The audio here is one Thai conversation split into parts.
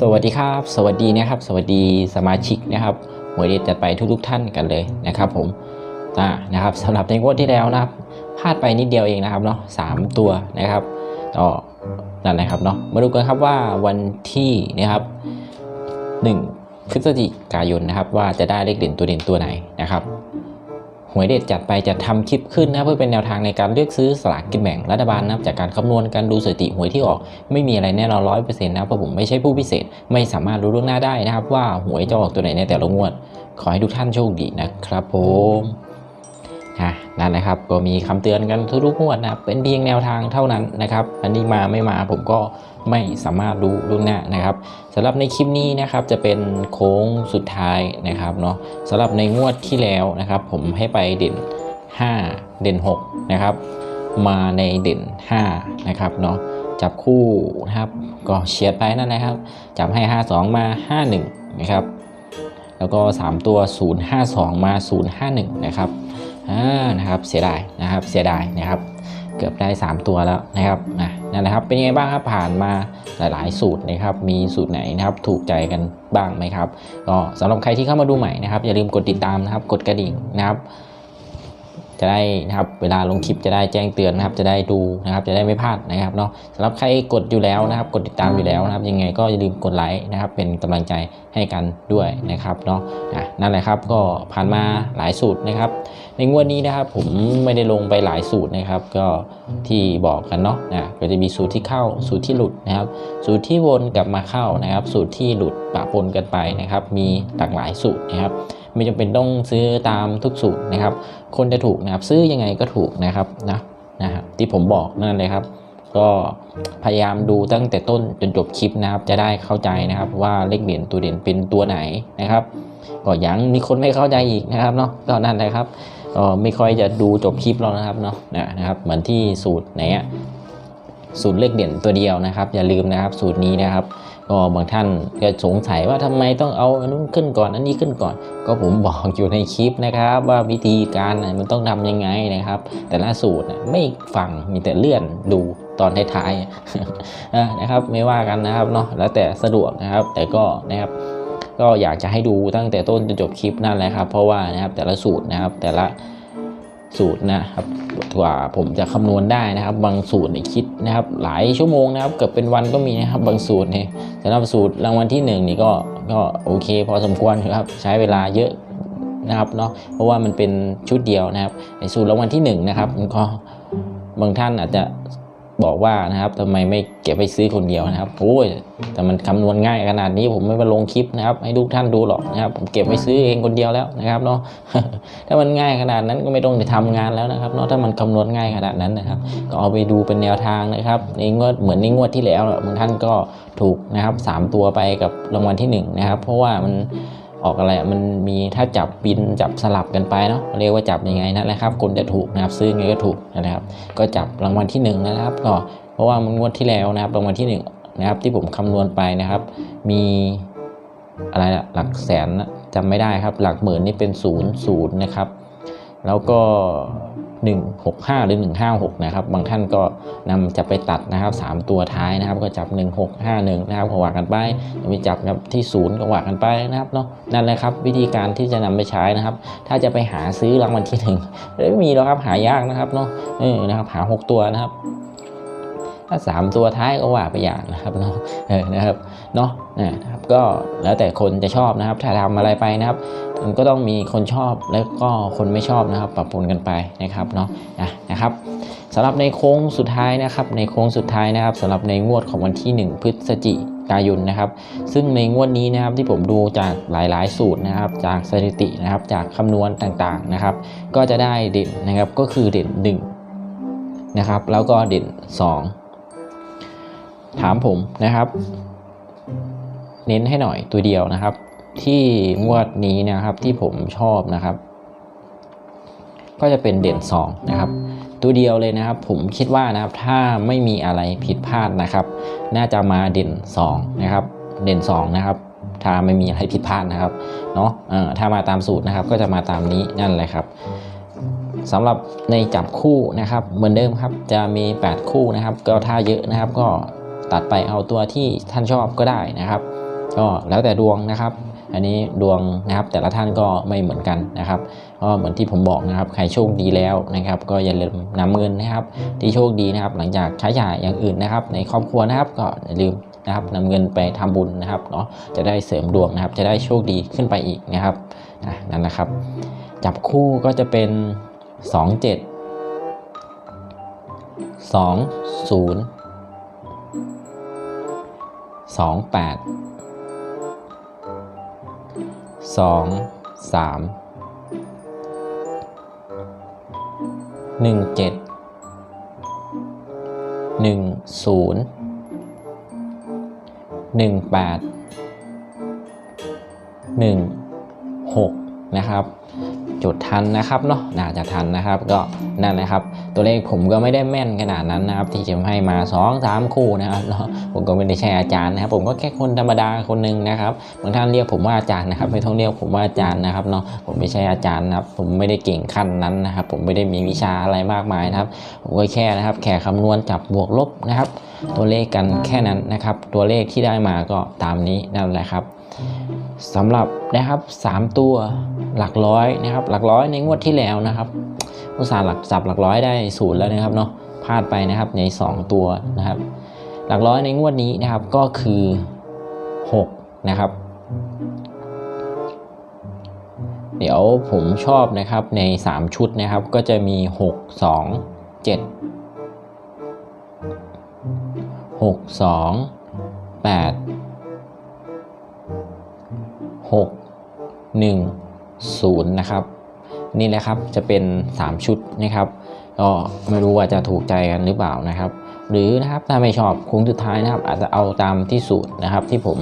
สวัสดีครับ สวัสดีนะครับ สวัสดีสมาชิกนะครับหวยเด็ดจัดไปทุกๆท่านกันเลยนะครับผมอ่านะครับสำหรับในงวดที่แล้วนะครับพลาดไปนิดเดียวเองนะครับเนาะสามตัวนะครับก็นั่นนะครับเนาะมาดูกันครับว่าวันที่นะครับหนึ่งพฤศจิกายนนะครับ ว่าจะได้เลขเด่นตัวเด่นตัวไหนนะครับ วยเด็ดจัดไปจะทำคลิปขึ้นนะเพื่อเป็นแนวทางในการเลือกซื้อสลากกินแบ่งรัฐบาลนะจากการคำนวณการดูสถิติหวยที่ออก ไม่มีอะไรแน่นอนร้อยเปอร์เซ็นต์นะเพราะผมไม่ใช่ผู้พิเศษ ไม่สามารถรู้ล่วงหน้าได้นะครับ ว่าหวยจะออกตัวไหนในแต่ละงวด ขอให้ทุกท่านโชคดีนะครับผม อะนั่นแหละครับก็มีคำเตือนกันทุกๆงวดนะครับเป็นเพียงแนวทางเท่านั้นนะครับ อันนี้มาไม่มาผมก็ไม่สามารถรู้ล่วงหน้านะครับสำหรับในคลิปนี้นะครับจะเป็นโค้งสุดท้ายนะครับเนาะสำหรับในงวดที่แล้วนะครับ ผมให้ไปเด่น 5 เด่น6นะครับมาในเด่น 5 นะครับเนาะจับคู่นะครับก็เฉียดไปนั่นนะครับ จับให้ 52 มา 51 นะครับ แล้วก็ 3 ตัว 052 มา 051 นะครับ อ่านะครับเสียดายนะครับเสียดายนะครับ เกือบได้ 3 ตัวแล้วนะครับนะนั่นแหละครับเป็นยังไงบ้างครับผ่านมาหลาย ๆ สูตรนะครับ มีสูตรไหนนะครับถูกใจกันบ้างไหมครับก็สำหรับใครที่เข้ามาดูใหม่นะครับอย่าลืมกดติดตามนะครับกดกระดิ่งนะครับ จะได้นะครับเวลาลงคลิปจะได้แจ้งเตือนนะครับ จะได้ดูนะครับจะได้ไม่พลาดนะครับเนาะสำหรับใครกดอยู่แล้วนะครับ กดติดตามอยู่แล้วนะครับ ยังไงก็อย่าลืมกดไลค์นะครับ เป็นกำลังใจให้กันด้วยนะครับเนาะอะนั่นแหละครับก็ผ่านมาหลายสูตรนะครับ ในงวดนี้นะครับผมไม่ได้ลงไปหลายสูตรนะครับ ก็ที่บอกกันเนาะนะก็จะมีสูตรที่เข้าสูตรที่หลุดนะครับ สูตรที่วนกลับมาเข้านะครับ สูตรที่หลุดปะปนกันไปนะครับ มีหลากหลายสูตรนะครับ ไม่จำเป็นต้องซื้อตามทุกสูตรนะครับ คนจะถูกนะครับ ซื้อยังไงก็ถูกนะครับนะนะครับที่ผมบอกนั่นเลยครับ ก็พยายามดูตั้งแต่ต้นจนจบคลิปนะครับ จะได้เข้าใจนะครับว่าเลขเด่นตัวเด่นเป็นตัวไหนนะครับก็ยังมีคนไม่เข้าใจอีกนะครับเนาะก็นั่นแหละครับก็ไม่ค่อยจะดูจบคลิปเรานะครับเนาะนะครับเหมือนที่สูตรไหนสูตรเลขเด่นตัวเดียวนะครับ อย่าลืมนะครับสูตรนี้นะครับ ก็บางท่านก็สงสัยว่าทำไมต้องเอาอันนู้นขึ้นก่อน อันนี้ขึ้นก่อน ก็ผมบอกอยู่ในคลิปนะครับ ว่าวิธีการมันต้องทำยังไงนะครับ แต่ละสูตรไม่ฟังมีแต่เลื่อนดูตอนท้ายๆนะครับ ไม่ว่ากันนะครับเนาะแล้วแต่สะดวกนะครับ แต่ก็นะครับ ก็อยากจะให้ดูตั้งแต่ต้นจนจบคลิปนั่นแหละครับ เพราะว่านะครับแต่ละสูตรนะครับแต่ละ สูตรนะครับกว่าผมจะคำนวณได้นะครับ บางสูตรเนี่ยคิดนะครับ หลายชั่วโมงนะครับ เกือบเป็นวันก็มีนะครับ บางสูตรเนี่ยสำหรับสูตรรางวัลที่หนึ่งนี่ก็ก็โอเค พอสมควรครับ ใช้เวลาเยอะนะครับเนาะเพราะว่ามันเป็นชุดเดียวนะครับในสูตรรางวัลที่หนึ่งนะครับมันก็บางท่านอาจจะ บอกว่านะครับทำไมไม่เก็บไปซื้อคนเดียวนะครับโอ้ยแต่มันคำนวณง่ายขนาดนี้ผมไม่มาลงคลิปนะครับ ให้ทุกท่านดูหรอกนะครับ ผมเก็บไว้ซื้อเองคนเดียวแล้วนะครับเนาะถ้ามันง่ายขนาดนั้นก็ไม่ต้องไปทำงานแล้วนะครับเนาะถ้ามันคำนวณง่ายขนาดนั้นนะครับ ก็เอาไปดูเป็นแนวทางนะครับในงวดเหมือนในงวดที่แล้วบางท่านก็ถูกนะครับสามตัวไปกับรางวัลที่หนึ่งนะครับเพราะว่ามัน ออกอะไรมันมีถ้าจับบินจับสลับกันไปเนาะเรียกว่าจับยังไงนั่นแหละครับคนจะถูกนะครับซื้อไงก็ถูกนะครับ ก็จับรางวัลที่หนึ่งนะครับก็เพราะว่ามันงวดที่แล้วนะครับรางวัลที่หนึ่งนะครับที่ผมคำนวณไปนะครับ มีอะไรหลักแสนนะจำไม่ได้ครับ หลักหมื่นนี่เป็นศูนย์ศูนย์นะครับ แล้วก็ 165 หรือ 156 นะครับ บางท่านก็นำจะไปตัดนะครับ 3 ตัวท้ายนะครับ ก็จับ 1651 นะครับก็ว่ากันไปจะไปจับครับที่0ก็ว่ากันไปนะครับเนาะนั่นแหละครับ วิธีการที่จะนำไปใช้นะครับ ถ้าจะไปหาซื้อรางวัลที่หนึ่งไม่มีหรอกครับหายากนะครับเนาะเออนะครับหา 6 ตัวนะครับถ้า 3 ตัวท้ายก็ว่าไปอย่างนะครับเนาะเออนะครับ เนาะนะครับก็แล้วแต่คนจะชอบนะครับ ถ้าทำอะไรไปนะครับมันก็ต้องมีคนชอบแล้วก็คนไม่ชอบนะครับ ปรับปนกันไปนะครับเนาะนะครับสำหรับในโค้งสุดท้ายนะครับ ในโค้งสุดท้ายนะครับสำหรับในงวดของวันที่ 1 พฤศจิกายนนะครับ ซึ่งในงวดนี้นะครับที่ผมดูจากหลายๆ สูตรนะครับ จากสถิตินะครับ จากคำนวณต่างๆนะครับ ก็จะได้เด่นนะครับก็คือเด่น1นะครับแล้วก็เด่น 2 ถามผมนะครับ เน้นให้หน่อยตัวเดียวนะครับ ที่งวดนี้นะครับที่ผมชอบนะครับ ก็จะเป็นเด่น2นะครับตัวเดียวเลยนะครับ ผมคิดว่านะครับถ้าไม่มีอะไรผิดพลาดนะครับ น่าจะมาเด่น2นะครับเด่น2นะครับถ้าไม่มีอะไรผิดพลาดนะครับเนาะถ้ามาตามสูตรนะครับ ก็จะมาตามนี้นั่นแหละครับสำหรับในจับคู่นะครับ เหมือนเดิมครับจะมี 8 คู่นะครับ ก็ถ้าเยอะนะครับ ก็ตัดไปเอาตัวที่ท่านชอบก็ได้นะครับ ก็แล้วแต่ดวงนะครับ อันนี้ดวงนะครับแต่ละท่านก็ไม่เหมือนกันนะครับก็เหมือนที่ผมบอกนะครับใครโชคดีแล้วนะครับ ก็อย่าลืมนำเงินนะครับ ที่โชคดีนะครับ หลังจากใช้จ่ายอย่างอื่นนะครับ ในครอบครัวนะครับก็อย่าลืมนะครับนำเงินไปทำบุญนะครับเนาะจะได้เสริมดวงนะครับ จะได้โชคดีขึ้นไปอีกนะครับนั่นนะครับ จับคู่ก็จะเป็น 2 7 2 0 2 8 2 3 1 7 1 0 1 8 1 6นะครับ จุดทันนะครับเนาะน่าจะทันนะครับ ก็นั่นแหละครับ ตัวเลขผมก็ไม่ได้แม่นขนาดนั้นนะครับที่จะให้มา 2 3 คู่นะครับเนาะผมก็ไม่ได้ใช่อาจารย์นะครับ ผมก็แค่คนธรรมดาคนหนึ่งนะครับบางท่านเรียกผมว่าอาจารย์นะครับ ไม่ต้องเรียกผมว่าอาจารย์นะครับเนาะผมไม่ใช่อาจารย์นะครับ ผมไม่ได้เก่งขั้นนั้นนะครับ ผมไม่ได้มีวิชาอะไรมากมายนะครับผมก็แค่นะครับแค่คำนวณจับบวกลบนะครับ ตัวเลขกันแค่นั้นนะครับ ตัวเลขที่ได้มาก็ตามนี้นั่นแหละครับ สำหรับนะครับ 3 ตัวหลักร้อยนะครับ หลักร้อยในงวดที่แล้วนะครับอุตสาห์หลักจับหลักร้อยได้ศูนย์แล้วนะครับเนาะพลาดไปนะครับใน 2 ตัวนะครับ หลักร้อยในงวดนี้นะครับก็คือ6นะครับ เดี๋ยวผมชอบนะครับใน 3 ชุดนะครับก็จะมี 6 2 7 6 2 8 6 1 0 นะครับ นี่แหละครับจะเป็น 3 ชุดนะครับก็ไม่รู้ว่าจะถูกใจกันหรือเปล่านะครับ หรือนะครับถ้าไม่ชอบโค้งสุดท้ายนะครับ อาจจะเอาตามที่สูตรนะครับ ที่ผม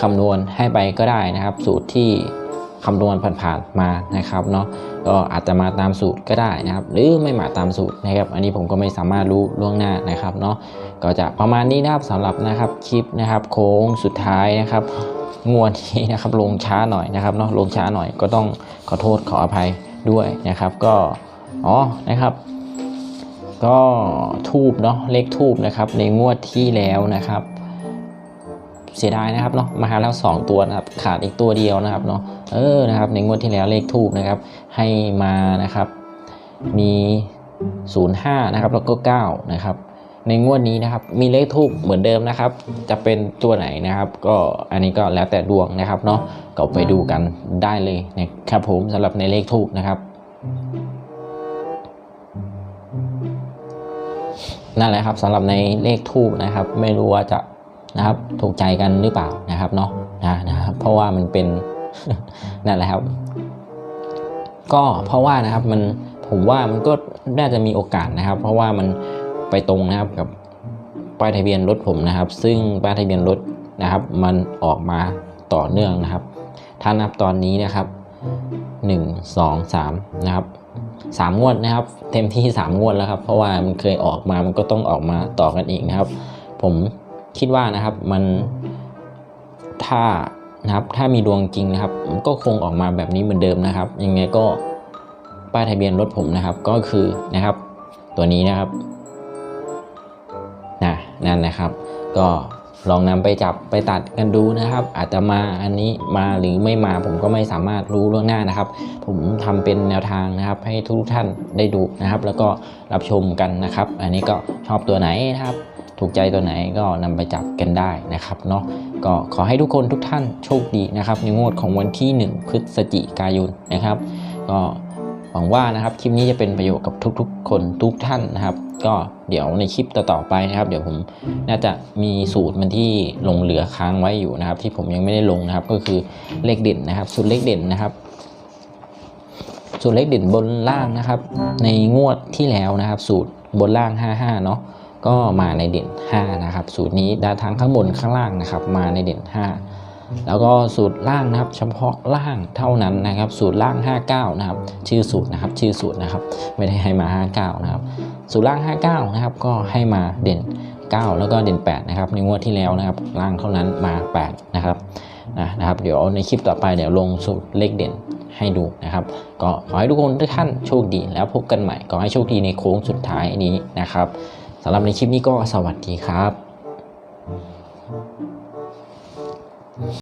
คำนวณให้ไปก็ได้นะครับ สูตรที่คำนวณผ่านๆมานะครับเนาะก็อาจจะมาตามสูตรก็ได้นะครับ หรือไม่มาตามสูตรนะครับ อันนี้ผมก็ไม่สามารถรู้ล่วงหน้านะครับเนาะก็จะประมาณนี้นะครับสำหรับนะครับคลิปนะครับ โค้งสุดท้ายนะครับ งวดนี้นะครับลงช้าหน่อยนะครับเนาะลงช้าหน่อยก็ต้องขอโทษขออภัยด้วยนะครับ ก็อ๋อนะครับ ก็ทูบเนาะเลขทูบนะครับในงวดที่แล้วนะครับ เสียดายนะครับเนาะมาแล้ว 2 ตัวนะครับขาดอีกตัวเดียวนะครับเนาะเออนะครับ ในงวดที่แล้วเลขทูบนะครับ ให้มานะครับมี 05 นะครับแล้วก็ 9 นะครับ ในงวดนี้นะครับ มีเลขทูบเหมือนเดิมนะครับ จะเป็นตัวไหนนะครับ ก็อันนี้ก็แล้วแต่ดวงนะครับเนาะก็ไปดูกันได้เลยนะครับผมสำหรับในเลขทูบนะครับนั่นแหละครับสำหรับในเลขทูบนะครับ ไม่รู้ว่าจะนะครับถูกใจกันหรือเปล่านะครับเนาะนะนะครับเพราะว่ามันเป็นนั่นแหละครับ ก็เพราะว่านะครับมันผมว่ามันก็น่าจะมีโอกาสนะครับ เพราะว่ามัน ไปตรงนะครับกับป้ายทะเบียนรถผมนะครับ ซึ่งป้ายทะเบียนรถนะครับ มันออกมาต่อเนื่องนะครับ ถ้านับตอนนี้นะครับ 1 2 3 นะครับสามงวดนะครับ เต็มที่ 3 งวดแล้วครับ เพราะว่ามันเคยออกมามันก็ต้องออกมาต่อกันอีกนะครับ ผมคิดว่านะครับมันถ้านะครับถ้ามีดวงจริงนะครับก็คงออกมาแบบนี้เหมือนเดิมนะครับยังไงก็ป้ายทะเบียนรถผมนะครับก็คือนะครับ ตัวนี้นะครับ นะนั่นนะครับ ก็ลองนำไปจับไปตัดกันดูนะครับ อาจจะมาอันนี้มาหรือไม่มาผมก็ไม่สามารถรู้ล่วงหน้านะครับ ผมทำเป็นแนวทางนะครับ ให้ทุกท่านได้ดูนะครับ แล้วก็รับชมกันนะครับ อันนี้ก็ชอบตัวไหนนะครับ ถูกใจตัวไหนก็นำไปจับกันได้นะครับเนาะก็ขอให้ทุกคนทุกท่านโชคดีนะครับในงวดของวันที่ 1 พฤศจิกายนนะครับ ก็ วังว่านะครับคลิปนี้จะเป็นประโยชน์กับทุกๆ คนทุกท่านนะครับ ก็เดี๋ยวในคลิปต่อๆไปนะครับ เดี๋ยวผมน่าจะมีสูตรมันที่ลงเหลือค้างไว้อยู่นะครับ ที่ผมยังไม่ได้ลงนะครับ ก็คือเลขเด่นนะครับ สูตรเลขเด่นนะครับ สูตรเลขเด่นบนล่างนะครับ ในงวดที่แล้วนะครับ สูตรบนล่าง 55 เนาะก็มาในเด่น 5 นะครับ สูตรนี้ด้านทั้งข้างบนข้างล่างนะครับ มาในเด่น 5 แล้วก็สูตรล่างนะครับ เฉพาะล่างเท่านั้นนะครับ สูตรล่าง 59 นะครับ ชื่อสูตรนะครับ ชื่อสูตรนะครับ ไม่ได้ให้มา 59 นะครับ สูตรล่าง 59 นะครับ ก็ให้มาเด่น 9 แล้วก็เด่น 8 นะครับ ในงวดที่แล้วนะครับ ล่างเท่านั้นมา 8 นะครับนะนะครับ เดี๋ยวในคลิปต่อไปเดี๋ยวลงสูตรเลขเด่นให้ดูนะครับ ก็ขอให้ทุกคนทุกท่านโชคดีแล้วพบกันใหม่ก็ให้โชคดีในโค้งสุดท้ายนี้นะครับสำหรับในคลิปนี้ก็สวัสดีครับ